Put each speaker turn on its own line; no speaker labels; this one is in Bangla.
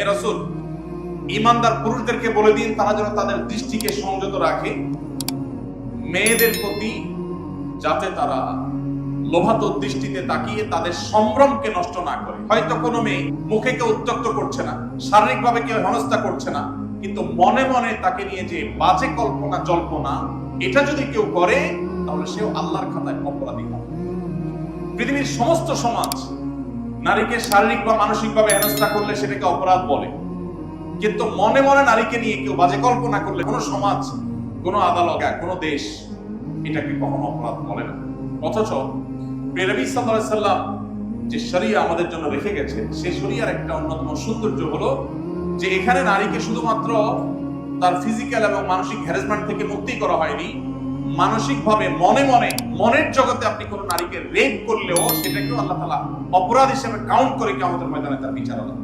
এ রসুল ইমানদার পুরুষদেরকে বলে দিন, তারা যেন তাদের দৃষ্টিকে সংযত রাখে। মেয়েদের প্রতি যাতে তারা লোভাত দৃষ্টিতে তাকিয়ে তাদের সম্ভ্রমকে নষ্ট না করে। হয়তো কোনো মেয়ে মুখে কেউ উত্তক্ত করছে না, শারীরিকভাবে কেউ হেনস্থা করছে না, কিন্তু মনে মনে তাকে নিয়ে যে বাজে কল্পনা, জল্পনা, এটা যদি কেউ করে, তাহলে সেও আল্লাহর খাতায় অপরাধী হবে। পৃথিবীর সমস্ত সমাজ নারীকে শারীরিক বা মানসিকভাবে হেনস্থা করলে সেটাকে অপরাধ বলে। কিন্তু মনে মনে নারীকে নিয়ে কেউ বাজে কল্পনা করলে কোনো সমাজ, কোনো আদালত, কোনো দেশ এটাকে কখনো অপরাধ বলে না। অথচ সাল্লাম যে শরিয়া আমাদের জন্য রেখে গেছে সেই শরিয়ার একটা অন্যতম সৌন্দর্য হলো যে এখানে নারীকে শুধুমাত্র তার ফিজিক্যাল এবং মানসিক হ্যারাসমেন্ট থেকে মুক্তি করা হয়নি, মানসিকভাবে মনে মনে মনের জগতে আপনি কোনো নারীকে রেপ করলেও সেটাকেও আল্লাহ তালা অপরাধ হিসেবে কাউন্ট করে কি আমাদের ময়দানে তার বিচার আল্লাহ